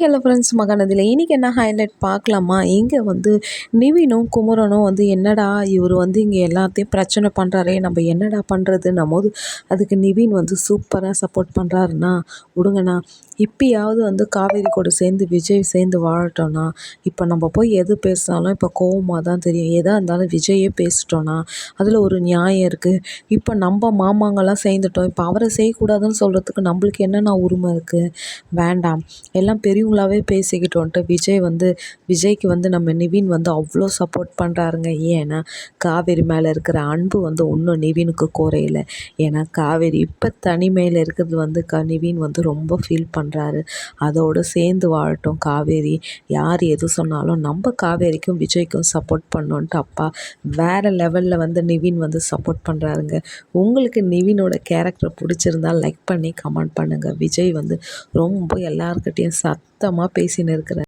Hello friends மகாநதியில் இன்றைக்கி என்ன highlight பார்க்கலாமா? இங்கே வந்து நிவினும் குமரனும் வந்து என்னடா இவர் வந்து இங்கே எல்லாத்தையும் பிரச்சனை பண்ணுறாரே நம்ம என்னடா பண்ணுறதுன்னும் போது அதுக்கு நிவின் வந்து சூப்பராக சப்போர்ட் பண்ணுறாருண்ணா விடுங்கண்ணா இப்பயாவது வந்து காவேரி கூட சேர்ந்து விஜய் சேர்ந்து வாழட்டோம்னா இப்போ நம்ம போய் எது பேசினாலும் இப்போ கோவமாக தான் தெரியும். எதாக இருந்தாலும் விஜயே பேசிட்டோம்னா அதில் ஒரு நியாயம் இருக்குது இப்போ நம்ம மாமாங்கெல்லாம் சேர்ந்துட்டோம். இப்போ அவரை செய்யக்கூடாதுன்னு சொல்கிறதுக்கு நம்மளுக்கு என்னென்ன உரிமை இருக்குது வேண்டாம். எல்லாம் பெரிய பெரியவங்களாவே பேசிக்கிட்டோன்ட்டு விஜய் வந்து விஜய்க்கு வந்து நம்ம நிவின் வந்து அவ்வளோ சப்போர்ட் பண்ணுறாருங்க ஏன்னா காவேரி மேலே இருக்கிற அன்பு வந்து இன்னும் நிவினுக்கு குறையல. ஏன்னா காவேரி இப்போ தனிமையில் இருக்கிறது வந்து க நிவின் வந்து ரொம்ப ஃபீல் பண்ணுறாரு அதோடு சேர்ந்து வாழட்டும் காவேரி. யார் எது சொன்னாலும் நம்ம காவேரிக்கும் விஜய்க்கும் சப்போர்ட் பண்ணோன்ட்டு அப்பா வேறு லெவலில் வந்து நிவின் வந்து சப்போர்ட் பண்ணுறாருங்க உங்களுக்கு நிவினோட கேரக்டர் பிடிச்சிருந்தால் லைக் பண்ணி கமெண்ட் பண்ணுங்கள் விஜய் வந்து ரொம்ப எல்லாருக்கிட்டேயும் சத்தமாக பேசின்னு இருக்கிறேன்.